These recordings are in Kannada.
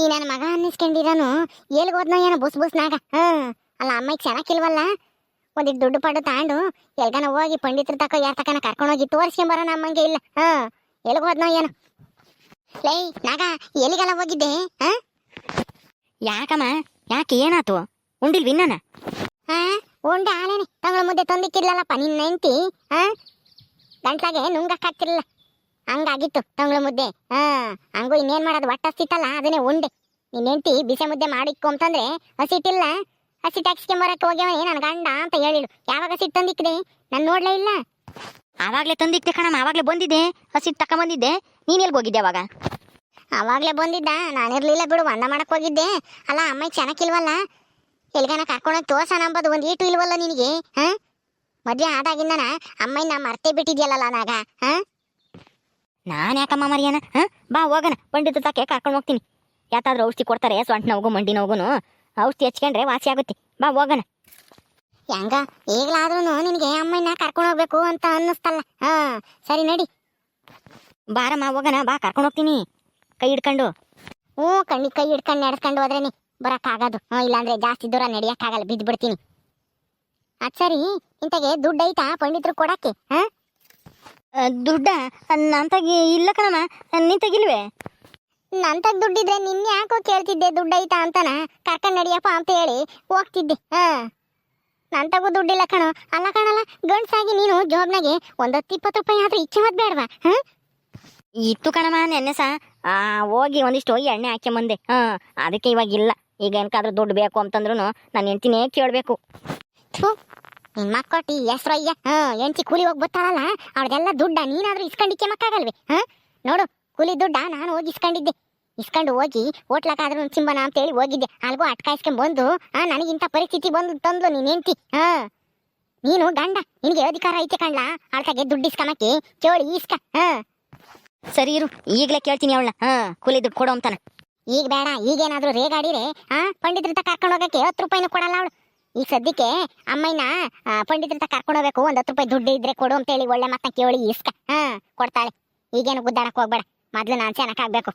ಈ ನನ್ನ ಮಗ ಅನ್ನಿಸ್ಕೊಂಡಿರೋನು ಎಲ್ಲಿ ಹೋದ್ನೋ ಏನೋ ಬುಸ್ ಬುಸ್ನಾಗ. ಹಾ ಅಲ್ಲ ಅಮ್ಮಗೆ ಚೆನ್ನಾಗಿಲ್ವಲ್ಲ? ಒಂದಿಟ್ಟು ದುಡ್ಡು ಪಡ್ಡು ತಾಂಡು ಎಲ್ಗನ ಹೋಗಿ ಪಂಡಿತರ ತಕ ಯಾರ ತಕನ ಕರ್ಕೊಂಡೋಗಿ ತೋರಿಸ್ಕೊಂಬರೋಣ ಅಮ್ಮಂಗೆ ಇಲ್ಲ. ಹಾ ಎಲ್ಲಿಗೆ ಹೋದ್ನೋ ಏನೋ. ಲೈ ನಾಗ ಎಲ್ಲಿಗೆಲ್ಲ ಹೋಗಿದ್ದೆ? ಹಾ? ಯಾಕಮ್ಮ? ಯಾಕೆ ಏನಾತು? ಉಂಡಿಲ್ ವಿನ್ನನ? ಹಾ ಉಂಡೆ ಆಲೇನೆ ತಂಗಳ ಮುದ್ದೆ ತಂದಿಕ್ಕಿರ್ಲಲ್ಲಪ್ಪ ನಿನ್ನ ನೆಂಟಿ ಹಾ? ಗಂಟ್ಲಾಗೆ ನುಂಗಕ್ಕಾಗ್ತಿರ್ಲಿಲ್ಲ ಹಂಗಾಗಿತ್ತು ತಂಗಳು ಮುದ್ದೆ. ಹಾ ಹಂಗು ಇನ್ನೇನ್ ಮಾಡೋದು? ಒಟ್ಟ ಹಸಿತ್ತಲ್ಲ ಅದನ್ನೇ ಉಂಡೆ. ನಿನ್ನ ಹೆಂಡತಿ ಬಿಸಿ ಮುದ್ದೆ ಮಾಡಿಕ್ಕು ಅಂತಂದ್ರೆ ಹಸಿಟ್ಟಿಲ್ಲ. ಹಸಿ ಟ್ಯಾಕ್ಸ್ಕೊಂಬರಕ್ಕೆ ಹೋಗ್ಯವನೇ ನನ್ನ ಗಂಡ ಅಂತ ಹೇಳಿಳು. ಯಾವಾಗ ಹಸಿಟ್ಟು ತಂದಿಕ್ಕಿದೆ ನಾನು ನೋಡ್ಲೇ ಇಲ್ಲ. ಆವಾಗಲೇ ತಂದಿಕ್ತೆ ಕಣಮ್ಮ ಆವಾಗ್ಲೇ ಬಂದಿದ್ದೆ. ಹಸಿಟ್ ತಕ ಬಂದಿದ್ದೆ. ನೀನ್ ಎಲ್ಲಿ ಹೋಗಿದ್ದೆ ಅವಾಗ? ಅವಾಗ್ಲೇ ಬಂದಿದ್ದ ನಾನಿರ್ಲಿಲ್ಲ ಬಿಡು ಅನ್ನ ಮಾಡಕ್ ಹೋಗಿದ್ದೆ. ಅಲ್ಲ ಅಮ್ಮ ಚೆನ್ನಾಗಿಲ್ವಲ್ಲ ಎಲ್ಗಾನ ಕರ್ಕೊಂಡೋಗಿ ತೋರ್ಸಣ ಅಂಬೋದು ಒಂದು ಈಟು ಇಲ್ವಲ್ಲ ನಿನಗೆ? ಹ? ಮದ್ವೆ ಆದಾಗಿಂದನ ಅಮ್ಮಯ್ಯ ನಾ ಮರ್ತೇ ಬಿಟ್ಟಿದ್ಯಲ್ಲ ನಾಗ ಹಾ? ನಾನ್ ಯಾಕಮ್ಮ ಮರಿಯಾನ? ಹಾಂ? ಬಾ ಹೋಗಣ ಪಂಡಿತ ತಾಕೆ ಕರ್ಕೊಂಡು ಹೋಗ್ತೀನಿ. ಯಾತಾದ್ರೂ ಔಷಧಿ ಕೊಡ್ತಾರೆ ಸೊಂಟ ನೋವು ಮಂಡಿ ನೋವುನು. ಔಷಧಿ ಹಚ್ಕೊಂಡ್ರೆ ವಾಸಿ ಆಗುತ್ತೆ. ಬಾ ಹೋಗೋಣ ಹೆಂಗ? ಈಗಲಾದ್ರೂ ನಿನಗೆ ಅಮ್ಮನ್ನ ಕರ್ಕೊಂಡು ಹೋಗ್ಬೇಕು ಅಂತ ಅನ್ನಿಸ್ತಲ್ಲ. ಹಾಂ ಸರಿ ನಡಿ. ಬಾರಮ್ಮ ಹೋಗೋಣ ಬಾ ಕರ್ಕೊಂಡು ಹೋಗ್ತೀನಿ. ಕೈ ಹಿಡ್ಕೊಂಡು. ಹ್ಞೂ ಕಣ್ಣಿ ಕೈ ಹಿಡ್ಕೊಂಡು ನಡೆಸ್ಕೊಂಡು ಹೋದ್ರೇನೆ ಬರೋಕ್ಕಾಗೋದು. ಹ್ಞೂ ಇಲ್ಲಾಂದ್ರೆ ಜಾಸ್ತಿ ದೂರ ನಡೆಯೋಕ್ಕಾಗಲ್ಲ ಬಿದ್ದು ಬಿಡ್ತೀನಿ ಅದ್ ಸರಿ ಇಂಥಗೆ ದುಡ್ಡು ಐತಾ ಪಂಡಿತರು ಕೊಡೋಕ್ಕೆ? ಹಾ? ಆ, ನನ್ನ ತಗಿ ಇಲ್ಲ ಕಣಮ್ಮ ನಿಂತಾಗಿಲ್ವೇ ನಂತಗ್ ದುಡ್ಡಿದ್ರೆ ನಿನ್ನ ಯಾಕೋ ಕೇಳ್ತಿದ್ದೆ ದುಡ್ಡು ಐತಾ ಅಂತನ? ಕರ್ಕೊಂಡ್ ನಡಿಯಪ್ಪ ಅಂತ ಹೇಳಿ ಹೋಗ್ತಿದ್ದೆ ಹ. ನನ್ ತಗು ದುಡ್ಡಿಲ್ಲ ಕಣೋ. ಅಲ್ಲ ಕಣಲ್ಲ ಗಂಡ್ಸಾಗಿ ನೀನು ಜಾಬ್ನಾಗೆ ಒಂದು ಹತ್ತು ಇಪ್ಪತ್ತು ರೂಪಾಯಿ ಆದ್ರೆ ಇಚ್ಛೆ ಮತ್ ಬೇಡವಾ ಹ? ಇತ್ತು ಕಣಮ್ಮ ನೆನ್ನೆ ಸಹ ಆ ಹೋಗಿ ಒಂದಿಷ್ಟು ಹೋಗಿ ಎಣ್ಣೆ ಹಾಕ್ಯಂಬಂದೆ ಹ. ಅದಕ್ಕೆ ಇವಾಗ ಇಲ್ಲ. ಈಗ ಏನಕ್ಕಾದ್ರೂ ದುಡ್ಡು ಬೇಕು ಅಂತಂದ್ರು ನಾನು ಹೆಂಡ್ತಿನೇ ಕೇಳಬೇಕು. ಥು ನಿನ್ ಮಕ್ಕೊಟ್ಟಿ ಹೆಸ್ರು ಅಯ್ಯ ಹಾ ಎಂಟಿ ಕೂಲಿ ಹೋಗಿ ಬರ್ತಾಳಲ್ಲ ಅವ್ರದೆಲ್ಲ ದುಡ್ಡ ನೀನಾದ್ರೂ ಇಸ್ಕೊಂಡಿಕ್ಕೆ ಮಕ್ಕಾಗಲ್ವಿ ಹಾ? ನೋಡು, ಕೂಲಿ ದುಡ್ಡ ನಾನು ಹೋಗಿ ಇಸ್ಕೊಂಡಿದ್ದೆ. ಇಸ್ಕೊಂಡು ಹೋಗಿ ಹೋಟ್ಲಕ್ಕಾದ್ರೂ ಅಂತ ಹೇಳಿ ಹೋಗಿದ್ದೆ. ಅಲ್ಗೂ ಅಟ್ಕಾಯಿಸ್ಕೊಂಡ್ ಬಂದು ಆ ನನಗಿಂತ ಪರಿಸ್ಥಿತಿ ಬಂದು ತಂದ್ಲು ನೀನ್ ಹೆಂಡ್ತಿ. ಹಾ. ನೀನು ಗಂಡ, ನಿನಗೆ ಅಧಿಕಾರ ಐತೆ ಕಣ್ಲ. ಅಳ್ಕಾಗೆ ದುಡ್ಡು ಇಸ್ಕಮಕ್ಕೆ ಕೇಳಿ, ಇಸ್ಕ. ಹಾ. ಸರಿ ಇರು, ಈಗಲೇ ಕೇಳ್ತೀನಿ ಅವಳ ಹಾ, ಕೂಲಿ ದುಡ್ಡು ಕೊಡೋ ಅಂತಾನೆ. ಈಗ ಬೇಡ ಈಗೇನಾದ್ರೂ ರೇಗಾಡಿರೆ, ಹಾ, ಪಂಡಿತರ ಕರ್ಕೊಂಡು ಹೋಗಕ್ಕೆ ಹತ್ತು ರೂಪಾಯಿನೂ ಕೊಡಲ್ಲ ಅವಳು. ಈಗ ಸದ್ಯಕ್ಕೆ ಅಮ್ಮಯ್ಯನ ಪಂಡಿತರ ಕರ್ಕೊಂಡು ಹೋಗ್ಬೇಕು. ಒಂದು ಹತ್ತು ರೂಪಾಯಿ ದುಡ್ಡು ಇದ್ರೆ ಕೊಡು ಅಂತ ಹೇಳಿ ಒಳ್ಳೆ ಮಾತನ್ನ ಕೇಳಿ ಇಸ್ಕ. ಹಾ ಕೊಡ್ತಾಳೆ. ಈಗೇನು ಗುದ್ದಾಡಕ್ ಹೋಗ್ಬೇಡ. ಮೊದ್ಲು ನಾನ್ ಚೆನ್ನಾಗಾಗ್ಬೇಕು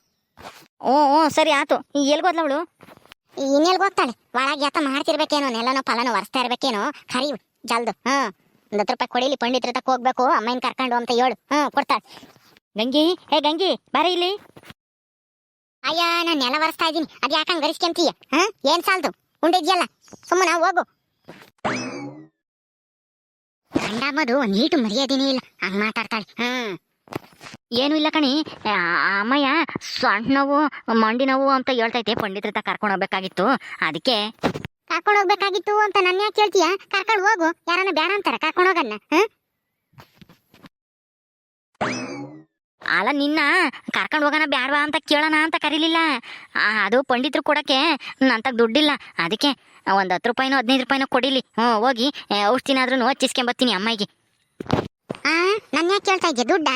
ಓ ಓ ಸರಿ ಆತು. ಈಗ ಎಲ್ಗೋದ್ಲ ಅವಳು? ಇನ್ನೆಲ್ಗ್ ಹೋಗ್ತಾಳೆ. ಒಳಗೆ ಯಾತ ಮಾಡ್ತಿರ್ಬೇಕೇನೋ ನೆಲನೋ ಫಲನೋ ಒರೆಸ್ತಾ ಇರ್ಬೇಕೇನೋ ಕರಿ ಜಲ್ದು. ಹಾ ಒಂದ್ ಹತ್ತು ರೂಪಾಯಿ ಕೊಡಿಲಿ ಪಂಡಿತರ ತಕ್ಕ ಹೋಗ್ಬೇಕು ಅಮ್ಮಯ್ಯನ ಕರ್ಕೊಂಡು ಅಂತ ಹೇಳು. ಹಾ ಕೊಡ್ತಾಳೆ. ಗಂಗಿ ಹೇ ಗಂಗಿ ಬಾರ ಇಲ್ಲಿ. ಅಯ್ಯ ನಾನು ನೆಲ ಒರೆಸ್ತಾ ಇದ್ದೀನಿ. ಅದ್ ಯಾಕಂಗ್ ಗರಿಸ್ಕೊಂತೀಯ ಹಾ ಏನ್ ಸಾಲ್ದು? ಉಂಡಿದ್ಯಲ್ಲ? ಸುಮ್ಮನ ಹೋಗು. ಗಂಡ ಮದು ನೀಟು ಮರ್ಯಾದೆನೇ ಇಲ್ಲ. ಹಂಗ ಮಾತಾಡ್ತಾಳೆ. ಹ್ಮ್. ಏನು ಇಲ್ಲ ಕಣಿ. ಅಮ್ಮಯ್ಯ ಸಣ್ಣ ನೋವು, ಮಂಡಿ ನೋವು ಅಂತ ಹೇಳ್ತೈತೆ. ಪಂಡಿತರ ಹತ್ರ ಕರ್ಕೊಂಡು ಹೋಗ್ಬೇಕಾಗಿತ್ತು. ಅದಕ್ಕೆ ಕರ್ಕೊಂಡು ಹೋಗ್ಬೇಕಾಗಿತ್ತು ಅಂತ ನನ್ನ ಯಾಕೆ ಹೇಳ್ತೀಯಾ? ಕರ್ಕೊಂಡು ಹೋಗು. ಯಾರನ್ನ ಬೇಡ ಅಂತಾರೆ. ಕರ್ಕೊಂಡು ಹೋಗನ್ನ. ಹ್ಮ್? ಅಲ್ಲ, ನಿನ್ನ ಕರ್ಕೊಂಡು ಹೋಗೋಣ ಬ್ಯಾಡ್ವಾ ಅಂತ ಕೇಳೋಣ ಅಂತ ಕರೀಲಿಲ್ಲ. ಅದು ಪಂಡಿತರು ಕೊಡೋಕ್ಕೆ ನಂತಾಗ ದುಡ್ಡಿಲ್ಲ. ಅದಕ್ಕೆ ಒಂದು ಹತ್ತು ರೂಪಾಯಿನೋ ಹದಿನೈದು ರೂಪಾಯಿನೋ ಕೊಡಿಲಿ. ಹ್ಞೂ ಹೋಗಿ ಆದ್ರೂ ಔಷಧಿನಾದ್ರೂ ಹಚ್ಚಿಸ್ಕೊಂಬತ್ತೀನಿ ಅಮ್ಮಗೆ ಆ ನನ್ನ ಯಾಕೆ ಕೇಳ್ತಾ ಇದ್ದೆ ದುಡ್ಡ?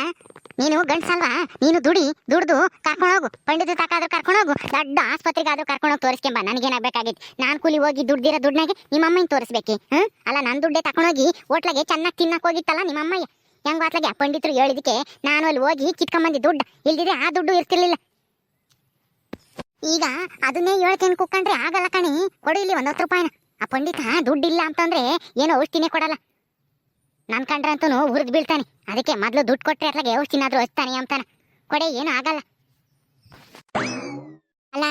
ನೀನು ಗಂಡ್ಸಲ್ವಾ? ನೀನು ದುಡಿ, ದುಡ್ದು ಕರ್ಕೊಂಡು ಹೋಗು. ಪಂಡಿತ ತಕಾದ್ರೂ ಕರ್ಕೊಂಡು ಹೋಗು. ದೊಡ್ಡ ಆಸ್ಪತ್ರೆಗಾದ್ರೂ ಕರ್ಕೊಂಡು ಹೋಗಿ ತೋರಿಸ್ಕೊಂಬ. ನನಗೇನಾಗಬೇಕಾಗಿತ್ತು? ನಾನು ಕೂಲಿ ಹೋಗಿ ದುಡ್ಡಿರೋ ದುಡ್ಡಿನಾಗೆ ನಿಮ್ಮ ಅಮ್ಮನ ಹ್ಞೂ ಅಲ್ಲ ನನ್ನ ದುಡ್ಡೇ ತಕೊಂಡೋಗಿ ಹೋಟ್ಲಾಗೆ ಚೆನ್ನಾಗಿ ತಿನ್ನಕ್ಕೆ ಹೋಗಿತ್ತಲ್ಲ ನಿಮ್ಮ ಅಮ್ಮಯ್ಯ ಹೆಂಗ್ ಹೋಟ್ಲಾಗೆ ಪಂಡಿತರು ಹೇಳಿದಕ್ಕೆ ನಾನು ಅಲ್ಲಿ ಹೋಗಿ ಕಿತ್ಕೊಂಬಂದಿ ದುಡ್ಡು. ಇಲ್ದಿದ್ರೆ ಆ ದುಡ್ಡು ಇರ್ತಿರ್ಲಿಲ್ಲ. ಈಗ ಅದನ್ನೇ ಹೇಳ್ತೇನೆ ಕುಕ್ಕಂಡ್ರೆ ಆಗಲ್ಲ ಕಣಿ. ಕೊಡು ಇಲ್ಲಿ ಒಂದ್ ಹತ್ತು ರೂಪಾಯಿನ. ಆ ಪಂಡಿತ ದುಡ್ಡಿಲ್ಲ ಅಂತಂದ್ರೆ ಏನೋ ಔಷಧಿನೇ ಕೊಡಲ್ಲ. ನನ್ ಕಂಡ್ರೆ ಅಂತೂ ಹುರಿದ್ ಬೀಳ್ತಾನೆ. ಅದಕ್ಕೆ ಮೊದ್ಲು ದುಡ್ಡು ಕೊಟ್ರೆ ಅತ್ಲಾಗೆ ಔಷಧಿನಾದ್ರೂ ಹಚ್ತಾನೆ ಅಂತಾನೆ. ಕೊಡೆ, ಏನು ಆಗಲ್ಲ. ಅಲ್ಲ,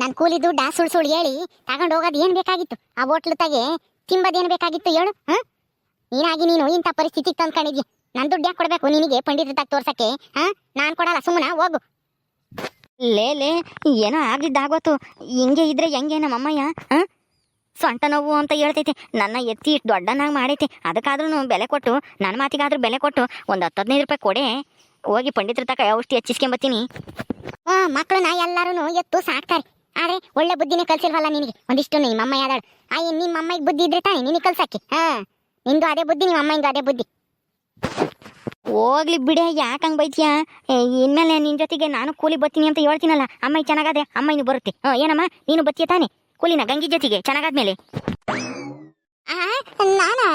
ನನ್ ಕೂಲಿ ದುಡ್ಡ ಸುಳ್ ಸುಳ್ ಹೇಳಿ ತಗೊಂಡು ಹೋಗೋದು ಏನ್ ಬೇಕಾಗಿತ್ತು? ಆ ಹೋಟ್ಲು ತಾಗೆ ತಿಂಬದೇನ್ ಬೇಕಾಗಿತ್ತು ಹೇಳು, ಹಾಂ? ನೀನಾಗಿ ನೀನು ಇಂಥ ಪರಿಸ್ಥಿತಿ ತಂದ್ಕೊಂಡಿದ್ಯ? ನನ್ ದುಡ್ಡು ಯಾಕೆ ಕೊಡ್ಬೇಕು? ನಿನಗೆ ಪಂಡಿತ ತಾಗ ತೋರ್ಸಕ್ಕೆ ಹ? ನಾನ್ ಕೊಡಲ್ಲ ಸುಮ್ಮನ ಹೋಗು. ಲೇ ಲೇ ಏನೋ ಆಗಿದ್ದಾಗೋತು ಹಿಂಗೆ ಇದ್ರೆ ಹೆಂಗೆ ನಮ್ಮ ಹಾ? ಸೊಂಟ ನೋವು ಅಂತ ಹೇಳ್ತೈತಿ. ನನ್ನ ಎತ್ತಿ ಇಷ್ಟು ದೊಡ್ಡನಾಗಿ ಮಾಡೈತಿ. ಅದಕ್ಕಾದ್ರೂ ಬೆಲೆ ಕೊಟ್ಟು ನನ್ನ ಮಾತಿಗಾದ್ರೂ ಬೆಲೆ ಕೊಟ್ಟು ಒಂದು ಹತ್ತು ಹದಿನೈದು ರೂಪಾಯಿ ಕೊಡೆ. ಹೋಗಿ ಪಂಡಿತರ ತಕ ಔಷಧಿ ಹಚ್ಚಿಸ್ಕೊಂಬತ್ತೀನಿ. ಹಾಂ ಮಕ್ಕಳನ್ನ ಎಲ್ಲರೂ ಎತ್ತು ಸಾಕ್ತಾರೆ. ಆದರೆ ಒಳ್ಳೆ ಬುದ್ಧಿನೇ ಕಲ್ಸಿಲ್ವಲ್ಲ ನಿನಗೆ? ಒಂದಿಷ್ಟು ನಿಮ್ಮ ಅಮ್ಮ ಯಾದಾಳು ಆ ನಿಮ್ಮ ಅಮ್ಮಗೆ ಬುದ್ಧಿ ಇದ್ರೆ ತಾನೆ ನಿನಗೆ ಕಲ್ಸಕ್ಕೆ ಹಾ? ನಿಂದು ಅದೇ ಬುದ್ಧಿ ನಿಮ್ಮ ಅಮ್ಮಂದು ಅದೇ ಬುದ್ಧಿ. ಹೋಗ್ಲಿ ಬಿಡೆ, ಯಾಕೆ ಹಂಗೆ ಬೈತೀಯ? ಇನ್ಮೇಲೆ ನಿನ್ನ ಜೊತೆಗೆ ನಾನು ಕೂಲಿ ಬತ್ತೀನಿ ಅಂತ ಹೇಳ್ತೀನಲ್ಲ. ಅಮ್ಮ ಚೆನ್ನಾಗಾದ್ರೆ ಅಮ್ಮ ಇನ್ನು ಬರುತ್ತೆ. ಹ್ಞೂ ಏನಮ್ಮ? ನೀನು ಬತ್ತೀಯ ತಾನೆ? ಕೂಲಿನ, ಗಂಗಿ ಜೊತೆಗೆ, ಚೆನ್ನಾಗಾದ್ಮೇಲೆ. ನಾನಾ?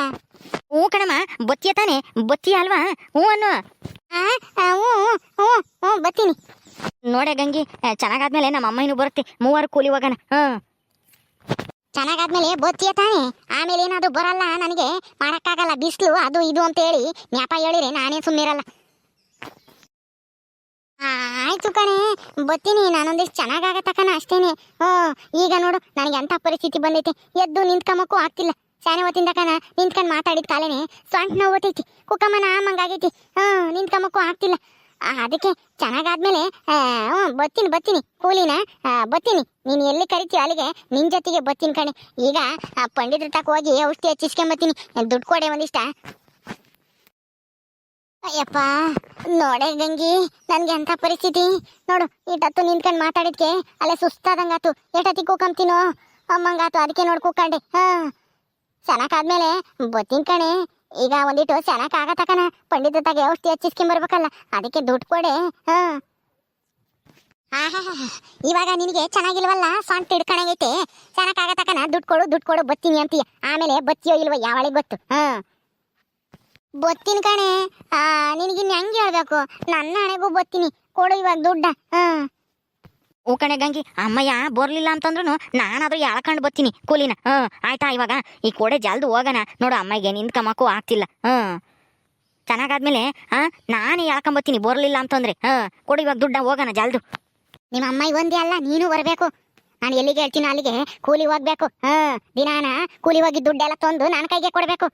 ಹ್ಞೂ ಕಣಮ್ಮ ಬತ್ತೀಯ ತಾನೆ? ಬತ್ತೀಯ ಅಲ್ವಾ? ಹ್ಞೂ ಅನ್ನು ಹ್ಞೂ ಹ್ಞೂ ಹ್ಞೂ ಬತ್ತೀನಿ ನೋಡೆ ಗಂಗಿ ಚೆನ್ನಾಗಾದ್ಮೇಲೆ ನಮ್ಮ ಅಮ್ಮ ಇನ್ನು ಬರುತ್ತೆ. ಮೂವರು ಕೂಲಿ ಹೋಗೋಣ. ಹ್ಮ್. ಚೆನ್ನಾಗಾದ್ಮೇಲೆ ಬತ್ತಿಯ ತಾನೆ? ಆಮೇಲೆ ಏನಾದ್ರು ಬರಲ್ಲ? ನನಗೆ ಮಾಡಕ್ಕಾಗಲ್ಲ, ಬಿಸಿಲು, ಅದು ಇದು ಅಂತ ಹೇಳಿ ನ್ಯಾಪ ಹೇಳಿರಿ ನಾನೇ ಸುಮ್ಮನಿರಲ್ಲ ಆಯ್ತು ಕಣೆ ಬತ್ತೀನಿ ನಾನೊಂದಿಷ್ಟು ಚೆನ್ನಾಗಾಗತ್ತಕನ ಅಷ್ಟೇನೆ. ಹ್ಞೂ ಈಗ ನೋಡು, ನನಗೆ ಅಂಥ ಪರಿಸ್ಥಿತಿ ಬಂದೈತಿ. ಎದ್ದು ನಿಂತ್ಕೊಂಬಕ್ಕೂ ಆಗ್ತಿಲ್ಲ. ಶಾನೆ ಹೊತ್ತಿಂದ ಕಣ, ನಿಂತ್ಕೊಂಡು ಮಾತಾಡಿದ ಕಾಲೇನೆ ಸೊಂಟ ನೋವು ಹೊಟ್ಟೈತಿ ಕುಕ್ಕಮ್ಮನ ಆಮಂಗಾಗೈತಿ ಹ್ಞೂ ನಿಂತ್ಕೊಂಬಕ್ಕೂ ಆಗ್ತಿಲ್ಲ. ಅದಕ್ಕೆ ಚೆನ್ನಾಗಾದ್ಮೇಲೆ ಬತ್ತೀನಿ ಬತ್ತೀನಿ ಕೂಲಿನ ಬತ್ತೀನಿ ನೀನು ಎಲ್ಲಿ ಕರಿತೀಯ ಅಲ್ಲಿಗೆ ನಿನ್ ಜೊತೆಗೆ ಬತ್ತೀನಿ ಕಣೆ. ಈಗ ಪಂಡಿತರ ಹೋಗಿ ಔಷಧಿ ಹಚ್ಚಿಸ್ಕೊಂಬತ್ತೀನಿ ದುಡ್ಡು ಕೊಡೆ ಒಂದಿಷ್ಟ. ಅಯ್ಯಪ್ಪ, ನೋಡೆ ಗಂಗಿ, ನನಗೆ ಎಂಥ ಪರಿಸ್ಥಿತಿ. ನೋಡು ಇಟ್ಟತ್ತು ನಿಂತ್ಕೊಂಡು ಮಾತಾಡಿದ್ಕೆ ಅಲ್ಲೇ ಸುಸ್ತಾದಂಗಾತು ಎಷ್ಟೊತ್ತಿ ಕೂಕಂತೀನೋ ಅಮ್ಮಂಗಾತು ಅದಕ್ಕೆ ನೋಡಿ ಕೂಕಂಡೆ. ಹಾ. ಚೆನ್ನಾಗಾದ್ಮೇಲೆ ಬತ್ತೀನಿ ಕಣೆ. ಈಗ ಒಂದಿಟ್ಟು ಚೆನ್ನಾಗ್ ಆಗತಕನ ಪಂಡಿತ ತಗೆ ಔಷಧಿ ಹಚ್ಚಿಸ್ಕೊಂಬರ್ಬೇಕಲ್ಲ ಅದಕ್ಕೆ ದುಡ್ಡು ಕೊಡೆ. ಹಾ. ಇವಾಗ ನಿನಗೆ ಚೆನ್ನಾಗಿಲ್ವಲ್ಲ ಸೊಂಟ ಹಿಡ್ಕಣಗೈತೆ ಚೆನ್ನಾಗಾಗತಕನ, ದುಡ್ಡು ಕೊಡು ದುಡ್ಡು ಕೊಡು, ಬತ್ತೀನಿ ಅಂತೀಯ. ಆಮೇಲೆ ಬತ್ತಿಯೋ ಇಲ್ವೋ ಯಾವಳಿಗೆ ಗೊತ್ತು. ಹಾ. ಬತ್ತೀನಿ ಕಣೆ. ನಿನಗಿನ್ ಹೆಂಗ್ ಹೇಳ್ಬೇಕು? ನನ್ನ ಹಣೆಗೂ ಬತ್ತೀನಿ. ಕೊಡು ಇವಾಗ ದುಡ್ಡ. ಹಾ. ಹೂ ಕಣೆ ಗಂಗಿ ಅಮ್ಮಯ್ಯ, ಬರ್ಲಿಲ್ಲ ಅಂತಂದ್ರು ನಾನಾದ್ರೂ ಎಳ್ಕೊಂಡು ಬರ್ತೀನಿ, ಕೂಲಿನ. ಹ್ಮ್ ಆಯ್ತಾ ಇವಾಗ? ಈ ಕೋಡೆ ಜಲ್ದು ಹೋಗೋಣ ನೋಡು ಅಮ್ಮಗೆ ನಿಂತ್ಕಮಕ್ಕೂ ಆಗ್ತಿಲ್ಲ. ಹ್ಮ್ ಚೆನ್ನಾಗಾದ್ಮೇಲೆ ಆ ನಾನೇ ಎಳ್ಕೊಂಬತ್ತೀನಿ ಬರ್ಲಿಲ್ಲ ಅಂತಂದ್ರೆ. ಹಾಂ, ಕೊಡು ಇವಾಗ ದುಡ್ಡ ಹೋಗೋಣ ಜಲ್ದು. ನಿಮ್ಮ ಅಮ್ಮಾಯಿ ಒಂದೇ ಅಲ್ಲ, ನೀನು ಬರಬೇಕು. ನಾನು ಎಲ್ಲಿಗೆ ಹೇಳ್ತೀನಿ ಅಲ್ಲಿಗೆ, ಕೂಲಿ ಹೋಗ್ಬೇಕು. ಹಾ, ದಿನಾನ ಕೂಲಿ ಹೋಗಿ ದುಡ್ಡೆಲ್ಲ ತಂದು ನನ್ನ ಕೈಗೆ ಕೊಡಬೇಕು.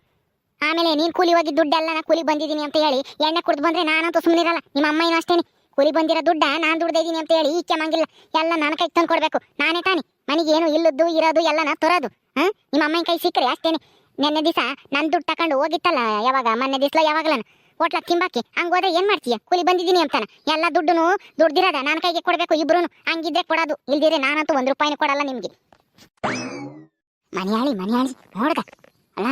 ಆಮೇಲೆ ನೀನು ಕೂಲಿ ಹೋಗಿ ದುಡ್ಡೆಲ್ಲ ನಾ ಕೂಲಿ ಬಂದಿದ್ದೀನಿ ಅಂತ ಹೇಳಿ ಎಣ್ಣೆ ಕುಡ್ದು ಬಂದ್ರೆ ನಾನಂತೂ ಸುಮ್ಮನಿರಲ್ಲ ನಿಮ್ಮ ಅಮ್ಮಾಯಿನೂ ಅಷ್ಟೇನೆ. ಕೂಲಿ ಬಂದಿರೋ ದುಡ್ಡ ನಾನು ದುಡ್ದಿದ್ದೀನಿ ಅಂತ ಹೇಳಿ ಈಚೆ ಮಂಗಿಲ್ಲ ಎಲ್ಲ ನನ್ನ ಕೈ ತಂದು ಕೊಡಬೇಕು. ನಾನೇ ತಾನೆ ಮನೆಗೆ ಏನು ಇಲ್ಲದ್ದು, ಇರೋದು, ಎಲ್ಲನ ತರೋದು. ಹಾಂ? ನಿಮ್ಮ ಅಮ್ಮನ ಕೈ ಸಿಕ್ಕರೆ ಅಷ್ಟೇನೆ. ನೆನ್ನೆ ದಿವಸ ನನ್ನ ದುಡ್ಡು ತಕೊಂಡು ಹೋಗಿತ್ತಲ್ಲ, ಯಾವಾಗ? ಮೊನ್ನೆ ದಿವಸ ಯಾವಾಗಲನ? ಹೋಟ್ಲ ತಿಂಬಾಕಿ. ಹಂಗೆ ಹೋದ್ರೆ ಏನು ಮಾಡ್ತೀಯ? ಕೂಲಿ ಬಂದಿದ್ದೀನಿ ಅಂತಾನೆ. ಎಲ್ಲ ದುಡ್ಡು ದುಡ್ದಿರದ ನನ್ನ ಕೈಗೆ ಕೊಡಬೇಕು ಇಬ್ರು ಹಂಗಿದ್ರೆ ಕೊಡೋದು. ಇಲ್ದಿದ್ರೆ ನಾನಂತೂ ಒಂದು ರೂಪಾಯಿನೂ ಕೊಡಲ್ಲ ನಿಮಗೆ. ಮನೆಯಾಳಿ ಮನೆಯಾಳಿ, ನೋಡ್ದ. ಅಲ್ಲ,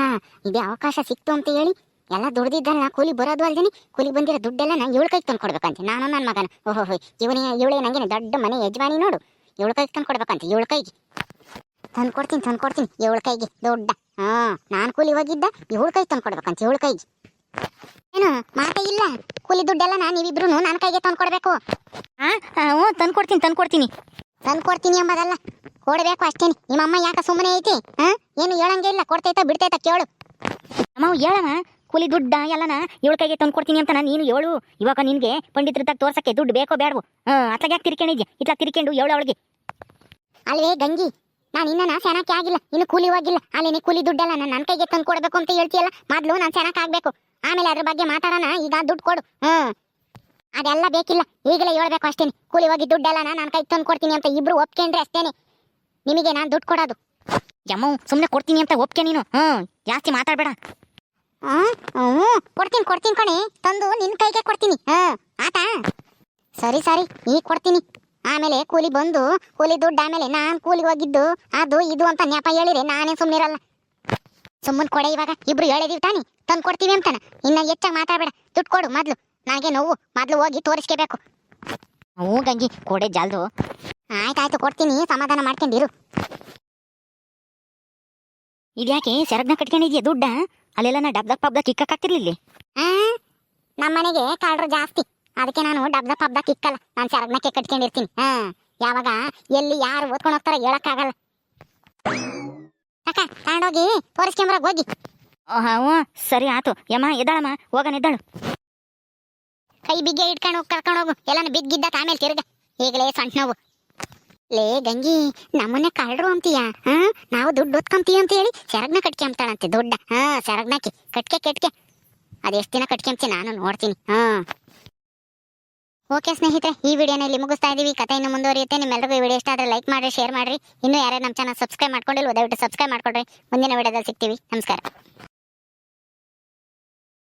ಇದೇ ಅವಕಾಶ ಸಿಕ್ತು ಅಂತ ಹೇಳಿ ಎಲ್ಲ ದುಡ್ದಿದ್ದಲ್ಲ ಕೂಲಿ ಬರೋದು ಅಲ್ದೇನೆ ಕೂಲಿ ಬಂದಿರೋ ದುಡ್ಡೆಲ್ಲ ನಾ ಇವಳ ಕೈಗೆ ತಂದು ಕೊಡ್ಬೇಕಂತೆ. ನಾನು ನನ್ನ ಮಗನ. ಓಹೋ, ಹೋಯ್. ಇವನೇ, ಇವಳೇ ನಂಗೆ ದೊಡ್ಡ ಮನೆ ಯಜಮಾನಿ ನೋಡು. ಇವಳ ಕೈಗೆ ತಂದು ಕೊಡ್ಬೇಕಂತೆ, ಇವಳ ಕೈಗೆ. ತಂದು ಕೊಡ್ತೀನಿ, ತಂದು ಕೈಗೆ, ದೊಡ್ಡ. ಹಾ, ನಾನು ಕೂಲಿ ಹೋಗಿದ್ದ, ಇವಳ ಕೈಗೆ ತಂದು ಕೊಡ್ಬೇಕಂತೆ, ಇವಳ ಕೈಗೆ. ಏನು, ಮಾತೇ ಇಲ್ಲ. ಕೂಲಿ ದುಡ್ಡೆಲ್ಲ ನಾನು ನೀವಿಬ್ರು ನನ್ನ ಕೈಗೆ ತಂದು ಕೊಡಬೇಕು. ಹಾಂ ಹ್ಞೂ, ತಂದು ಕೊಡ್ತೀನಿ ತಂದು ಕೊಡ್ತೀನಿ. ತಂದು ಕೊಡ್ತೀನಿ ಕೊಡಬೇಕು ಅಷ್ಟೇನೆ. ನಿಮ್ಮಮ್ಮ ಯಾಕ ಸುಮ್ಮನೆ ಐತಿ? ಹಾಂ? ಏನು ಹೇಳಂಗೆ ಇಲ್ಲ. ಕೊಡ್ತೈತ, ಬಿಡ್ತೈತ ಕೇಳು. ಅಮ್ಮ ಹೇಳಮ್ಮ ಕೂಲಿ ದುಡ್ಡ ಎಲ್ಲನ ಏಳು ಕೈಗೆ ತಂದು ಕೊಡ್ತೀನಿ ಅಂತ ನೀನು ಏಳು ಇವಾಗ ನಿನ್ಗೆ ಪಂಡಿತರ ತಗ ತೋರ್ಸಕ್ಕೆ ದುಡ್ಡು ಬೇಕೋ ಬೇಡವು? ಹ್ಮ್ ಅತ್ಲಾಗ ಯಾಕೆ ತಿರ್ಕೊಂಡಿದ್ಯಾ ಇತ್ಲಾಗ ತಿರ್ಕೊಂಡು ಹೇಳು ಅವಳಿಗೆ. ಅಲ್ವೇ ಗಂಗಿ, ನಾನು ಇನ್ನ ಸೆನಕ್ಕೆ ಆಗಿಲ್ಲ. ಇನ್ನು ಕೂಲಿ ಹೋಗಿಲ್ಲ. ಅಲ್ಲೇನೆ ಕೂಲಿ ದುಡ್ಡೆಲ್ಲ, ನಾನು ನನ್ನ ಕೈಗೆ ತಂದು ಕೊಡಬೇಕು ಅಂತ ಹೇಳ್ತೀಯಲ್ಲ? ಮೊದಲು ನಾನು ಸೆನಕ್ಕೆ ಆಗ್ಬೇಕು. ಆಮೇಲೆ ಅದ್ರ ಬಗ್ಗೆ ಮಾತಾಡೋಣ, ಈಗ ದುಡ್ಡು ಕೊಡು. ಹ್ಮ್. ಅದೆಲ್ಲ ಬೇಕಿಲ್ಲ. ಈಗಲೇ ಹೇಳ್ಬೇಕು ಅಷ್ಟೇನೆ. ಕೂಲಿ ಹೋಗಿ ದುಡ್ಡೆಲ್ಲ ನನ್ನ ಕೈಗೆ ತಂದು ಕೊಡ್ತೀನಿ ಅಂತ ಇಬ್ರು ಒಪ್ಕೊಂಡ್ರೆ ಅಷ್ಟೇನೆ. ನಿಮಗೆ ನಾನು ದುಡ್ಡು ಕೊಡೋದು. ಯಮ್ಮ ಸುಮ್ಮನೆ ಕೊಡ್ತೀನಿ ಅಂತ ಒಪ್ಕೆ ನೀನು? ಹ್ಮ್, ಜಾಸ್ತಿ ಮಾತಾಡ್ಬೇಡ. ಕೊಡ್ತೀನಿ ಕೊಡ್ತೀನಿ ಕಣಿ. ತಂದು ನಿನ್ ಕೈಗೆ ಕೊಡ್ತೀನಿ. ಆತಾ? ಸರಿ ಸರಿ. ಈಗ ಕೊಡ್ತೀನಿ. ಆಮೇಲೆ ಕೂಲಿ ಬಂದು, ಕೂಲಿ ದುಡ್ಡು ಆಮೇಲೆ ನಾನ್ ಕೂಲಿ ಹೋಗಿದ್ದು. ಅದು, ಇದು ಅಂತ ನೆಪ ಹೇಳಿರಿ ನಾನೇ ಸುಮ್ಮನಿರಲ್ಲ ಸುಮ್ಮನ್ ಕೊಡೆ ಇವಾಗ. ಇಬ್ರು ಹೇಳಿದೀವಿ ತಾನಿ. ತಂದು ಕೊಡ್ತೀವಿ ಅಂತಾನ. ಇನ್ನ ಹೆಚ್ಚಾಗಿ ಮಾತಾಡಬೇಡ. ದುಡ್ಡು ಕೊಡು ಮೊದ್ಲು. ನನಗೆ ನೋವು. ಮೊದ್ಲು ಹೋಗಿ ತೋರಿಸ್ಕೋಬೇಕು. ಹ್ಞೂ ಗಂಗಿ. ಕೊಡೆ ಜಲ್ದು. ಆಯ್ತಾಯ್ತು, ಕೊಡ್ತೀನಿ. ಸಮಾಧಾನ ಮಾಡ್ಕೊಂಡಿರು ಇದ್ಯಾಕೆ? ಸೆರಗ್ನ ಕಟ್ಕೊಂಡಿದ್ಯಾ ದುಡ್ಡ? ಅಲ್ಲೆಲ್ಲ ನಾ ಡಬ್ದ ಪಬ್ದ ಕಿಕ್ಕಕ್ಕಾಗ್ತಿರ್ಲಿಲ್ಲ? ನಮ್ಮ ಮನೆಗೆ ಕಾಳ್ರು ಜಾಸ್ತಿ. ಅದಕ್ಕೆ ನಾನು ಡಬ್ದ ಪಬ್ದ ಕಿಕ್ಕಲ್ಲ. ನಾನು ಸರಗ್ನಕ್ಕೆ ಕಟ್ಕೊಂಡಿರ್ತೀನಿ. ಹಾ ಯಾವಾಗ ಎಲ್ಲಿ ಯಾರು ಓದ್ಕೊಂಡು ಹೋಗ್ತಾರ ಹೇಳಕ್ಕಾಗಲ್ಲ. ಅಕ್ಕ ತಗೊಂಡೋಗಿ ತೋರಿಸ್ಕೊಂಬರಕ್ ಹೋಗಿ. ಹ್ಞೂ ಸರಿ ಆತು. ಯಮ್ಮ ಎದ್ದಾಳಮ್ಮ ಹೋಗಣ ಎದ್ದಾಳು. ಕೈ ಬಿಗ್ಗೆ ಇಟ್ಕೊಂಡು ಹೋಗಿ ಕರ್ಕೊಂಡು ಹೋಗು. ಎಲ್ಲಾನು ಬಿದ್ದಿದ್ದ ಆಮೇಲೆ ತಿರುಗ. ಈಗಲೇ ಸಣ್ಣ ನೋವು. ಲೇ ಗಂಗಿ, ನಮ್ಮನ್ನ ಕಳ್ರು ಅಂತೀಯ? ಹಾ? ನಾವು ದುಡ್ಡು ಒತ್ಕೊಂತೀವಿ ಅಂತ ಹೇಳಿ ಸೆರಗ್ನ ಕಟ್ಕೊಂತಾಳಂತೆ ದೊಡ್ಡ. ಹಾ ಸೆರಗ್ನಕ್ಕೆ ಕಟ್ಕೆ, ಕೆಟ್ಕೆ. ಅದೆಷ್ಟು ದಿನ ಕಟ್ಕೊಂತಿ ನಾನು ನೋಡ್ತೀನಿ. ಹಾ. ಓಕೆ ಸ್ನೇಹಿತರೆ, ಈ ವಿಡಿಯೋನ ಇಲ್ಲಿ ಮುಗಿಸ್ತಾ ಇದೀವಿ. ಕಥೆ ಇನ್ನು ಮುಂದುವರಿಯುತ್ತೆ. ನಿಮ್ಮೆಲ್ಲರಿಗೂ ಈ ವಿಡಿಯೋ ಇಷ್ಟ ಆದರೆ ಲೈಕ್ ಮಾಡಿರಿ, ಶೇರ್ ಮಾಡಿರಿ. ಇನ್ನೂ ಯಾರೇ ನಮ್ಮ ಚಾನಲ್ ಸಬ್ಸ್ಕ್ರೈಬ್ ಮಾಡ್ಕೊಂಡಿಲ್ಲ, ದಯವಿಟ್ಟು ಸಬ್ಸ್ಕ್ರೈಬ್ ಮಾಡ್ಕೊಡ್ರಿ. ಮುಂದಿನ ವಿಡಿಯೋದಲ್ಲಿ ಸಿಗ್ತೀವಿ. ನಮಸ್ಕಾರ.